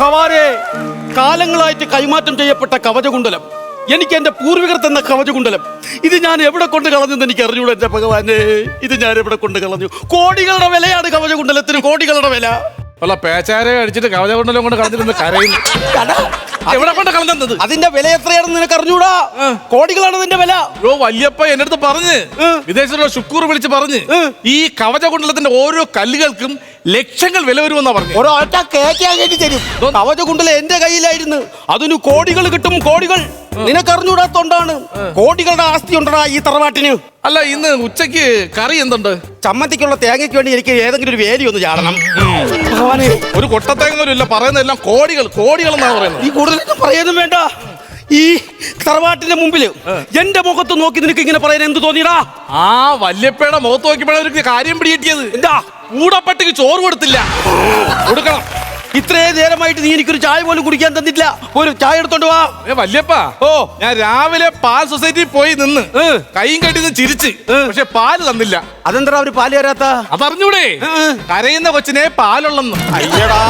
ഭഗവാനെ കാലങ്ങളായിട്ട് കൈമാറ്റം ചെയ്യപ്പെട്ട കവചകുണ്ടലം. എനിക്ക് എന്റെ പൂർവികർ തന്ന കവചകുണ്ടലം. ഇത് ഞാൻ എവിടെ കൊണ്ട് കളഞ്ഞെന്ന് എനിക്ക് അറിഞ്ഞൂടെ എന്റെ ഭഗവാനെ. ഇത് ഞാൻ എവിടെ കൊണ്ട് കളഞ്ഞു? കോടികളുടെ വിലയാണ് കവചകുണ്ടലത്തിന് കോടികളുടെ വില. അല്ല പേച്ചാരെ അടിച്ചിട്ട് കവചകുണ്ടലം കൊണ്ട് കളഞ്ഞിരുന്ന കടാ, എവിടെ കൊണ്ട് കളഞ്ഞത്? അതിന്റെ വില എത്രയാണെന്ന് നിനക്ക് അറിഞ്ഞൂടാ? കോടികളാണ് അതിന്റെ വില. ഓ വല്യപ്പ എന്റെ അടുത്ത് പറഞ്ഞ്. വിദേശത്തുള്ള ശുക്കൂർ വിളിച്ച് പറഞ്ഞ്. ഈ കവചകുണ്ടലത്തിന്റെ ഓരോ കല്ലുകൾക്കും ലക്ഷങ്ങൾ വില വരുമെന്നാ പറഞ്ഞു. ഒരൊറ്റ വേണ്ടി തരും. കവചകുണ്ടല എന്റെ കയ്യിലായിരുന്നു. അതിന് കോടികൾ കിട്ടും കോടികൾ. നിനക്ക് അറിഞ്ഞൂടാത്തോണ്ടാണ് കോടികളുടെ ആസ്തി ഉണ്ടടാ ഈ തറവാട്ടിന്. അല്ല ഇന്ന് ഉച്ചയ്ക്ക് കറി എന്തുണ്ട്? ചമ്മന്തിക്കുള്ള തേങ്ങയ്ക്ക് വേണ്ടി എനിക്ക് ഏതെങ്കിലും ഒരു വേലി ഒന്ന് ചാടണം. ഭഗവാനെ. ഒരു കൊട്ടത്തേങ്ങലും ഇല്ല പറയുന്നതെല്ലാം കോടികൾ കോടികൾ എന്നാ പറയുന്നത്. ഈ കൂടുതലൊന്നും പറയുന്നതും വേണ്ട. ഈ തറവാട്ടിന്റെ മുമ്പിൽ എന്റെ മുഖത്ത് നോക്കി നിനക്ക് ഇങ്ങനെ പറയാൻ എന്ത് തോന്നിയടാ? ആ വല്യപ്പയുടെ മുഖത്ത് നോക്കിയപ്പോഴാണ് ഒരു കാര്യം പിടികിട്ടിയത്. എന്താ? കൂടപ്പട്ടിക്ക് ചോറ് കൊടുത്തില്ല. കൊടുക്കണം. ഇത്രയും നേരമായിട്ട് നീ എനിക്കൊരു ചായ പോലും കുടിക്കാൻ തന്നിട്ടില്ല. ഒരു ചായ എടുത്തോണ്ട് വാ. ഏ വല്യപ്പാ ഓ. ഞാൻ രാവിലെ പാൽ സൊസൈറ്റിയിൽ പോയി നിന്ന് കൈയും കെട്ടി നിന്ന് ചിരിച്ച് പക്ഷെ പാൽ തന്നില്ല. അതെന്താ അവർ പാൽ തരാത്ത? അതറിഞ്ഞൂടെ? കരയുന്ന കൊച്ചിനെ പാലുള്ളെന്ന്. അയ്യടാ.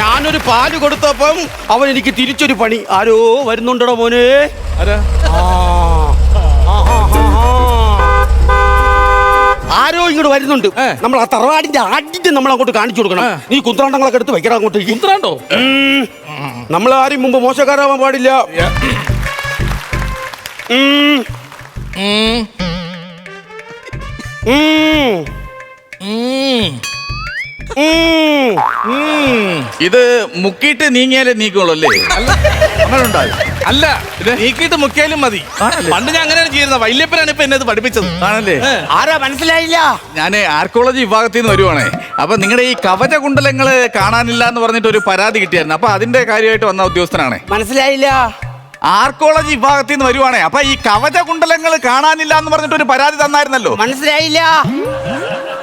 ഞാനൊരു പാൽ കൊടുത്തപ്പം അവൻ എനിക്ക് തിരിച്ചൊരു പണി. ആരോ വരുന്നുണ്ടോ മോനെ? ആരാ? ആരോ ഇങ്ങോട്ട് വരുന്നുണ്ട്. നമ്മൾ ആ തറവാടിന്റെ ആദ്യം നമ്മൾ അങ്ങോട്ട് കാണിച്ചു കൊടുക്കണം. നീ കുന്ത്രാണ്ടങ്ങളൊക്കെ എടുത്ത് വെക്കണം അങ്ങോട്ട്. കുന്ത്രാണ്ടോ? നമ്മൾ ആരും മുമ്പ് മോശക്കാരാവാൻ പാടില്ല. ഇത് മുക്കിയിട്ട് നീങ്ങിയാലേ നീക്കുള്ളൂ അല്ലേ. അല്ല നീക്കിയിട്ട് മുക്കിയാലും മതി. പണ്ട് ഞാൻ അങ്ങനെയാണ് ചെയ്യുന്നത് വല്യപ്പനാണ് ഇപ്പൊ എന്നെ അത് പഠിപ്പിച്ചത്. ആണല്ലേ? ആരാ മനസ്സിലായില്ല? ഞാൻ ആർക്കോളജി വിഭാഗത്തിൽ നിന്ന് വരുവാണേ. അപ്പൊ നിങ്ങളുടെ ഈ കവച കുണ്ടലങ്ങൾ കാണാനില്ല എന്ന് പറഞ്ഞിട്ട് ഒരു പരാതി കിട്ടിയായിരുന്നു. അപ്പൊ അതിന്റെ കാര്യമായിട്ട് വന്ന ഉദ്യോഗസ്ഥനാണ്. മനസ്സിലായില്ല. ആർക്കോളജി വിഭാഗത്തിൽ നിന്ന് വരുവാണേ. അപ്പൊ ഈ കവച കുണ്ടലങ്ങൾ കാണാനില്ല എന്ന് പറഞ്ഞിട്ട് ഒരു പരാതി തന്നായിരുന്നല്ലോ. മനസ്സിലായില്ല.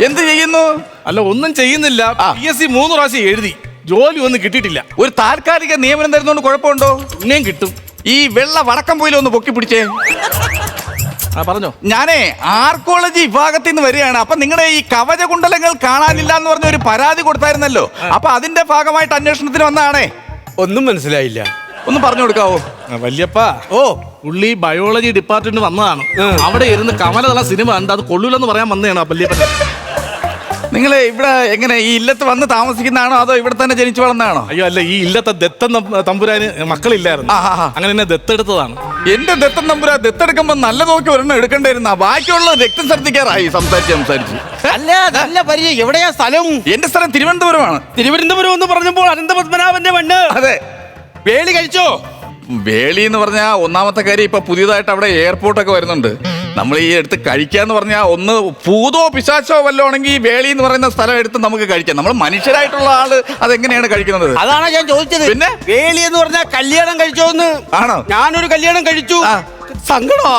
എന്ത് ചെയ്യുന്നു? അല്ല ഒന്നും ചെയ്യുന്നില്ല. പി എസ് സി മൂന്ന് പ്രാവശ്യം എഴുതി. ജോലി ഒന്നും കിട്ടിയിട്ടില്ല. ഒരു താൽക്കാലിക നിയമനം തരുന്നോണ്ട് കുഴപ്പമുണ്ടോ? ഇന്നേം കിട്ടും. ഈ വെള്ള വടക്കം പോയില്ല ഒന്ന് പൊക്കി പിടിച്ചേ. ആ പറഞ്ഞോ. ഞാനേ ആർക്കോളജി വിഭാഗത്തിൽ നിന്ന് വരികയാണ്. അപ്പൊ നിങ്ങളുടെ ഈ കവചകുണ്ടലങ്ങൾ കാണാനില്ല എന്ന് പറഞ്ഞ ഒരു പരാതി കൊടുത്തായിരുന്നല്ലോ. അപ്പൊ അതിന്റെ ഭാഗമായിട്ട് അന്വേഷണത്തിന് വന്നതാണേ. ഒന്നും മനസ്സിലായില്ല. ഒന്ന് പറഞ്ഞു കൊടുക്കാവോ? വല്യപ്പ. ഓ. ഉള്ളി ബയോളജി ഡിപ്പാർട്ട്മെന്റ് വന്നതാണ്. അവിടെ ഇരുന്ന് കമലതള സിനിമ ഉണ്ട് അത് കൊള്ളൂലെന്ന് പറയാൻ വന്നതാണ് വല്യപ്പ നിങ്ങൾ ഇവിടെ എങ്ങനെ ഈ ഇല്ലത്ത് വന്ന് താമസിക്കുന്നതാണോ അതോ ഇവിടെ തന്നെ ജനിച്ചു വളർന്നതാണോ? അയ്യോ അല്ല ഈ ഇല്ലത്തെ ദത്തൻ തമ്പ- തമ്പുരാന് മക്കളില്ലായിരുന്നു. അങ്ങനെ എന്നെ ദത്തെടുത്തതാണ്. എന്റെ ദത്തം തമ്പുരാ ദത്തെടുക്കുമ്പോ നല്ല നോക്കി ഒരെണ്ണം എടുക്കേണ്ടിരുന്ന ബാക്കിയുള്ള രക്തം ശ്രദ്ധിക്കാറായി. സംസാരിച്ച് സംസാരിച്ച്. അല്ല നല്ല പരിചയം. എവിടെയാ സ്ഥലം? എന്റെ സ്ഥലം തിരുവനന്തപുരമാണ്. തിരുവനന്തപുരം എന്ന് പറഞ്ഞപ്പോൾ അനന്തപത്മനാഭന്റെ മണ്ണ്. അതെ. വേളി കഴിച്ചോ? വേളി എന്ന് പറഞ്ഞാൽ ഒന്നാമത്തെ കാര്യം ഇപ്പൊ പുതിയതായിട്ട് അവിടെ എയർപോർട്ടൊക്കെ വരുന്നുണ്ട്. നമ്മൾ ഈ എടുത്ത് കഴിക്കാന്ന് പറഞ്ഞാൽ ഒന്ന് പൂതോ പിശാച്ചോ വല്ലോ ആണെങ്കിൽ വേളി എന്ന് പറയുന്ന സ്ഥലം എടുത്ത് നമുക്ക് കഴിക്കാം നമ്മൾ മനുഷ്യരായിട്ടുള്ള ആൾ അതെങ്ങനെയാണ് കഴിക്കുന്നത് അതാണ് ഞാൻ ചോദിച്ചത് പിന്നെ? വേളി എന്ന് പറഞ്ഞാൽ കല്യാണം കഴിച്ചോന്ന് ആണോ? ഞാനൊരു കല്യാണം കഴിച്ചു. സങ്കടമാ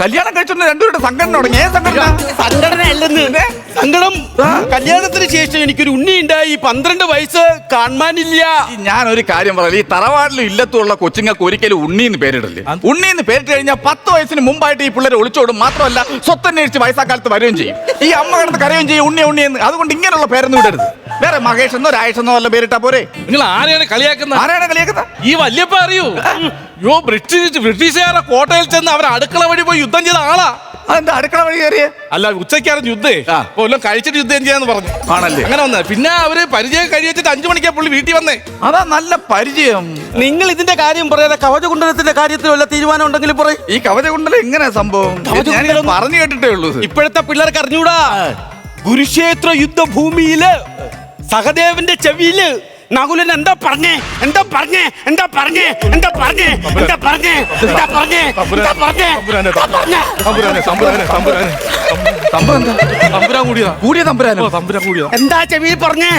കല്യാണം കഴിച്ചോണ്ട് രണ്ടുപേരുടെ സംഘടന തുടങ്ങി. ഏ സംഘടന? സംഘടന അല്ലെന്ന് സങ്കടം. കല്യാണത്തിന് ശേഷം എനിക്കൊരു ഉണ്ണി ഉണ്ടായി പന്ത്രണ്ട് വയസ്സ് കാണാനില്ല. ഞാൻ ഒരു കാര്യം പറയാം. ഈ തറവാടിലും ഇല്ലത്തുള്ള കൊച്ചുങ്ങൾക്ക് ഒരിക്കലും ഉണ്ണി ഉണ്ണിന്ന് പേരിടല്ലേ ഉണ്ണിന്ന് പേരിട്ട് കഴിഞ്ഞാൽ പത്ത് വയസ്സിന് മുമ്പായിട്ട് ഈ പിള്ളേരെ ഒളിച്ചോടും. മാത്രമല്ല സ്വത്തന്വേഷിച്ച് വയസ്സാക്കാലത്ത് വരികയും ചെയ്യും. ഈ അമ്മ കിടന്ന് കരയുകയും ചെയ്യും ഉണ്ണി ഉണ്ണി എന്ന്. അതുകൊണ്ട് ഇങ്ങനെയുള്ള പേരൊന്നും ഇടരുത്. വേറെ മഹേഷ് എന്നോ രാജേഷ് എന്നോ വല്ല പേരിട്ടാ പോരെ? നിങ്ങൾ ആരെയാണ് കളിയാക്കുന്നത്? ആരെയാണ് കളിയാക്കുന്നത്? ഈ വല്യപ്പ അറിയൂ. യോ ബ്രിട്ടീഷ് ബ്രിട്ടീഷുകാരെ കോട്ടയിൽ ചെന്ന് അവർ അടുക്കള വഴി പോയി യുദ്ധം ചെയ്ത ആളാ. അതെന്താ അടുക്കള വഴി കയറിയേ? അല്ല ഉച്ചയ്ക്കായിരുന്നു യുദ്ധേ. ഒല്ലം കഴിച്ചിട്ട് യുദ്ധം ചെയ്യാന്ന് പറഞ്ഞു. ആണല്ലേ? അങ്ങനെ വന്നേ. പിന്നെ അവർ പരിചയം കഴിച്ചിട്ട് അഞ്ചു മണിക്കാ പുള്ളി വീട്ടിൽ വന്നേ. അതാ നല്ല പരിചയം. നിങ്ങൾ ഇതിന്റെ കാര്യം പറയാതെ കവചകുണ്ടലത്തിന്റെ കാര്യത്തിൽ വല്ല തീരുമാനം ഉണ്ടെങ്കിൽ പറയും. ഈ കവചകുണ്ടലം എങ്ങനെ സംഭവം? ഞാൻ പറഞ്ഞു കേട്ടിട്ടേ ഉള്ളൂ. ഇപ്പോഴത്തെ പിള്ളേർക്ക് അറിഞ്ഞൂടാ. കുരുക്ഷേത്ര യുദ്ധഭൂമിയിൽ സഹദേവന്റെ ചെവിയിൽ നകുലൻ എന്താ പറഞ്ഞേ? എന്താ പറഞ്ഞേ? എന്താ പറഞ്ഞേ? എന്താ പറഞ്ഞേ? എന്താ പറഞ്ഞേ? എന്താ പറഞ്ഞേ? എന്താ പറഞ്ഞേ? എന്താ തമ്പുരാൻ കൂടിയതാ. കൂടിയ തമ്പുരാനോ? ഓ, തമ്പുരാൻ കൂടിയതാ. എന്താ ചെവിയിൽ പറഞ്ഞേ?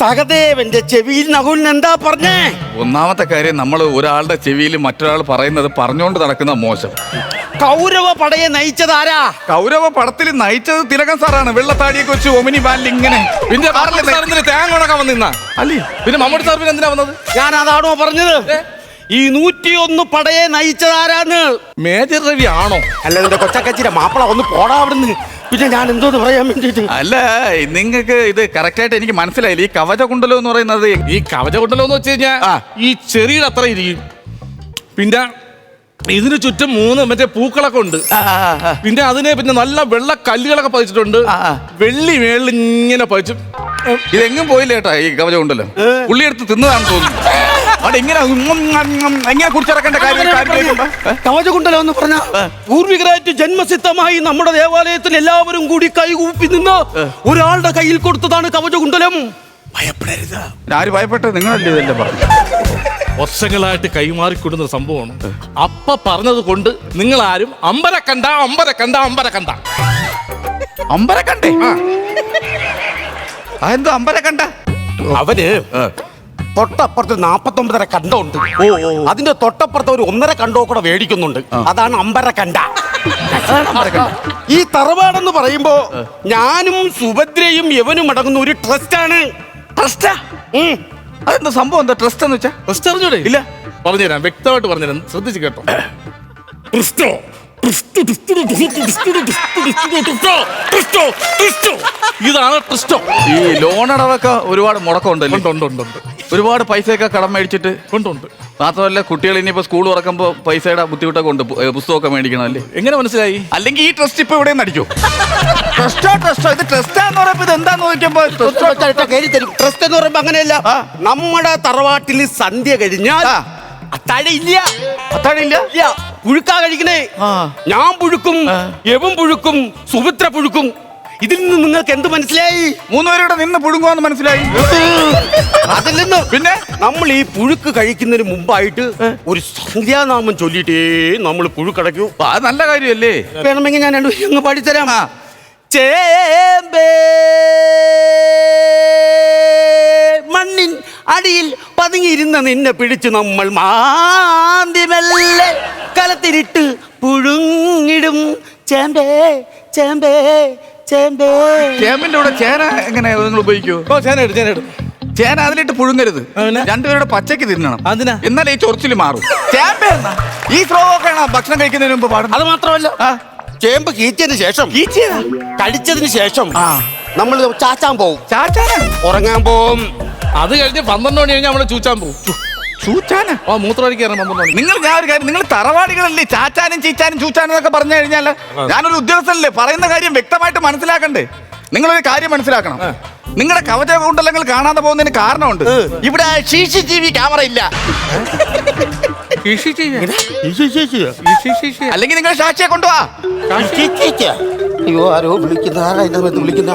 സഹദേവന്റെ ചെവിയിൽ എന്താ പറഞ്ഞേ? ഒന്നാമത്തെ കാര്യം നമ്മൾ ഒരാളുടെ ചെവിയിൽ മറ്റൊരാൾ പറയുന്നത് പറഞ്ഞുകൊണ്ട് നടക്കുന്ന മോശം. കൗരവ പടയെ നയിച്ചത് ആരാ? കൗരവ പടത്തിൽ നയിച്ചത് തിലകൻ സാറാണ്. വെള്ളത്താടിയൊക്കെ വെച്ച് ഒമിനി ബാലിൽ ഇങ്ങനെ. പിന്നെ തേങ്ങ ഉണക്കാൻ വന്നിന്നാ അല്ലേ? പിന്നെ മമ്മൂട്ടി സാർ പിന്നെ എന്തിനാ വന്നത്? ഞാൻ അതാണോ പറഞ്ഞത് ഈ നൂറ്റിയൊന്ന് പടയെ നയിച്ചതാരാന്ന് മേജർ രവി ആണോ? അല്ല നിന്റെ കൊച്ചക്കച്ചിന്റെ മാപ്പിള ഒന്ന് പോടാ അവിടുന്ന്. പിന്നെ ഞാൻ എന്തോന്ന് പറയാൻ വേണ്ടിട്ട് അല്ല നിങ്ങൾക്ക് ഇത് കറക്റ്റ് ആയിട്ട് എനിക്ക് മനസ്സിലായില്ല. ഈ കവച കുണ്ടലോ എന്ന് പറയുന്നത് ഈ കവച കുണ്ടലോ എന്ന് വെച്ച് കഴിഞ്ഞാൽ ഈ ചെറിയുടെ അത്ര ഇരിക്കും പിന്നെ ഇതിന് ചുറ്റും മൂന്ന് മറ്റേ പൂക്കളൊക്കെ ഉണ്ട്. പിന്നെ അതിനെ പിന്നെ നല്ല വെള്ള കല്ലുകളൊക്കെ പതിച്ചിട്ടുണ്ട്. വെള്ളി മേളിൽ ഇങ്ങനെ പതിച്ചു. ഇതെങ്ങും പോയില്ല ഈ ഈ കവചകുണ്ടലം പുള്ളി എടുത്ത് തിന്നതാണെന്ന് തോന്നുന്നു. എങ്ങനെ കുറിച്ചിറക്കേണ്ട? എന്ന് പറഞ്ഞ പൂർവികരായിട്ട് ജന്മസിദ്ധമായി നമ്മുടെ ദേവാലയത്തിൽ എല്ലാവരും കൂടി കൈകൂപ്പി നിന്ന് ഒരാളുടെ കയ്യിൽ കൊടുത്തതാണ് കവചകുണ്ടലം. ഭയപ്പെടരുത് ആര് ഭയപ്പെട്ടത്? നിങ്ങളല്ലേ ഇതെല്ലാം പറഞ്ഞു വർഷങ്ങളായിട്ട് കൈമാറിക്കൊടുന്ന സംഭവമാണ്. അപ്പ പറഞ്ഞത് കൊണ്ട് നിങ്ങൾ ആരും അമ്പര കണ്ട അമ്പര കണ്ട അമ്പര കണ്ട. അമ്പര കണ്ടേ? അതെന്തോ അമ്പര കണ്ട? അവർ തൊട്ടപ്പുറത്ത് നാപ്പത്തൊമ്പതര കണ്ടമുണ്ട് ഓ ഓ. അതിന്റെ തൊട്ടപ്പുറത്ത് ഒരു ഒന്നര കണ്ടോ കൂടെ മേടിക്കുന്നുണ്ട്. അതാണ് അമ്പര കണ്ട. ഈ തറവാടെന്ന് പറയുമ്പോ ഞാനും സുഭദ്രയും യവനും അടങ്ങുന്ന ഒരു ട്രസ്റ്റാണ്. ട്രസ്റ്റാ? അതെന്തോ സംഭവം എന്താ ട്രസ്റ്റ് എന്ന് വെച്ചാ ട്രസ്റ്റ് അറിഞ്ഞൂടെ ഇല്ല. പറഞ്ഞുതരാം വ്യക്തമായിട്ട് പറഞ്ഞുതരാം ശ്രദ്ധിച്ച് കേട്ടോ ഇതാണ് ട്രിസ്റ്റോ ഈ ലോൺ അടവൊക്കെ ഒരുപാട് മുടക്കമുണ്ടല്ലോ ഉണ്ട് ഉണ്ട് ഉണ്ട് ഉണ്ട് ഒരുപാട് പൈസയൊക്കെ കടം മേടിച്ചിട്ട് ഉണ്ട് ഉണ്ട് മാത്രമല്ല കുട്ടികൾ ഇനിയിപ്പോ സ്കൂൾ തുറക്കുമ്പോ പൈസയുടെ ബുദ്ധിമുട്ടൊക്കെ ഉണ്ട്. പുസ്തകമൊക്കെ മേടിക്കണം അല്ലേ? എങ്ങനെ മനസ്സിലായി? അല്ലെങ്കിൽ ഈ ട്രസ്റ്റ് ഇപ്പൊ ഇവിടെ നടിച്ചു ട്രസ്റ്റോ ട്രസ്റ്റോ ഇത് ട്രസ്റ്റാന്ന് പറയുമ്പോ ഇത് എന്താന്ന് നോക്കുമ്പോ ട്രസ്റ്റ് എന്ന് പറയുമ്പോ അങ്ങനെയല്ല. നമ്മുടെ തറവാട്ടിൽ സന്ധ്യ കഴിഞ്ഞാൽ. അത്താഴയില്ല പുഴുക്കാ കഴിക്കണേ. ആ. ഞാൻ പുഴുക്കും എവും പുഴുക്കും സുഭിത്ര പുഴുക്കും. ഇതിൽ നിന്ന് നിങ്ങൾക്ക് എന്ത് മനസ്സിലായി? മൂന്നുപേരുടെ നിന്ന് പുഴുങ്ങുവാന്ന് മനസ്സിലായി. അതിൽ നിന്ന് പിന്നെ? നമ്മൾ ഈ പുഴുക്ക് കഴിക്കുന്നതിന് മുമ്പായിട്ട് ഒരു സന്ധ്യാനാമം ചൊല്ലിട്ടേ നമ്മൾ പുഴുക്കടയ്ക്കൂ അത് നല്ല കാര്യമല്ലേ? വേണമെങ്കിൽ ഞാൻ രണ്ടു അങ്ങ് പാടിത്തരാം. ചേമ്പേ മണ്ണിൻ അടിയിൽ പതുങ്ങിയിരുന്ന നിന്നെ പിടിച്ചു നമ്മൾ മാന്തിമെല്ലെ? കലത്തിരിട്ട് പുഴുങ്ങിടും. ചേമ്പേ ചേമ്പേ ചേമ്പേ. ചേമ്പിന്റെ കൂടെ ചേന എങ്ങനെ നിങ്ങൾ ഉപയോഗിക്കൂ? ഓ ചേന എടു ചേന അതിലിട്ട് പുഴുങ്ങരുത്. ആ, പിന്നെ? രണ്ടുപേരുടെ പച്ചക്ക് തിന്നണം. അതിനാ? എന്നാലേ ഈ ചൊറിച്ചിൽ മാറും. ചേമ്പ എന്നാ? ഈ ശ്ലോകമൊക്കെയാണ് ഭക്ഷണം കഴിക്കുന്നതിന് മുമ്പ് പാടുന്നത്? അത് മാത്രമല്ല ചേമ്പ് കീച്ചതിന് ശേഷം ഈച്ചേതാ? കഴിച്ചതിന് ശേഷം നമ്മൾ ചാച്ചാൻ പോവും. ചാച്ചാൻ ഉറങ്ങാൻ പോവും. അത് കഴിഞ്ഞ് പന്ത്രണ്ട് മണി കഴിഞ്ഞാൽ നമ്മൾ ചൂച്ചാൻ പോകും ചൂച്ചാന ഓ നിങ്ങൾ ഞാൻ ഒരു കാര്യം നിങ്ങൾ തറവാടികളല്ലേ? ചാച്ചാനും ചീച്ചാനും ചൂച്ചാനും എന്നൊക്കെ പറഞ്ഞു കഴിഞ്ഞാൽ ഞാനൊരു ഉദ്യോഗസ്ഥനല്ലേ? പറയുന്ന കാര്യം വ്യക്തമായിട്ട് മനസ്സിലാക്കണ്ടേ? നിങ്ങളൊരു കാര്യം മനസ്സിലാക്കണം. നിങ്ങളുടെ കവച കുണ്ടലങ്ങൾ കാണാതെ പോകുന്നതിന് കാരണമുണ്ട്. ഇവിടെ C C T V camera ഇല്ല അല്ലെങ്കിൽ നിങ്ങൾ സാക്ഷിയെ കൊണ്ടുപോവാ അയ്യോ ആരോ വിളിക്കുന്ന ആരാ ഇതിനകത്ത് വന്ന് വിളിക്കുന്ന?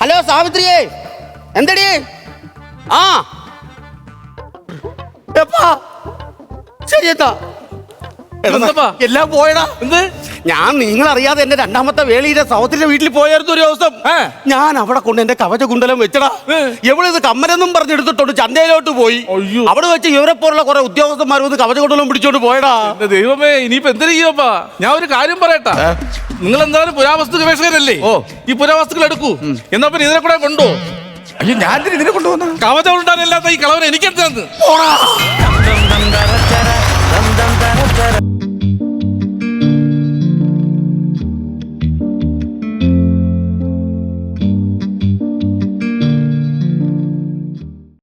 ഹലോ സാവിത്രിയേ. എന്തടി? ആ എപ്പാ ശരി എന്താ എല്ലാം പോയടാ. എന്ത്? ഞാൻ നിങ്ങൾ അറിയാതെ എന്റെ രണ്ടാമത്തെ വേളിയുടെ സൗത്തിന്റെ വീട്ടിൽ പോയായിരുന്നു ഒരു ദിവസം. ഞാൻ അവിടെ കൊണ്ട് എന്റെ കവച കുണ്ടലം വെച്ചടാ. എവിടെ കമ്മലെന്നും പറഞ്ഞെടുത്തിട്ടുണ്ട് ചന്തയിലോട്ട് പോയി. അവിടെ വെച്ച് ഇവരെ പോലുള്ള കുറെ ഉദ്യോഗസ്ഥന്മാർ വന്ന് കവച കുണ്ടലം പിടിച്ചോണ്ട് പോയടാ. ദൈവമേ ഇനിയിപ്പോ എന്തിനു ചെയ്യപ്പാ ഞാൻ ഒരു കാര്യം പറയട്ടാ. നിങ്ങൾ എന്തായാലും പുരാവസ്തു ഗവേഷകരല്ലേ? ഓ. ഈ പുരാവസ്തുക്കൾ എടുക്കൂ. എന്നാ പിന്നെ ഇതിനെ കൂടെ കൊണ്ടോ അയ്യോ ഞാൻ എന്തിനാ ഇതിനെ കൊണ്ടുവന്ന? കവചം ഈ കളവൻ എനിക്കെന്താന്ന്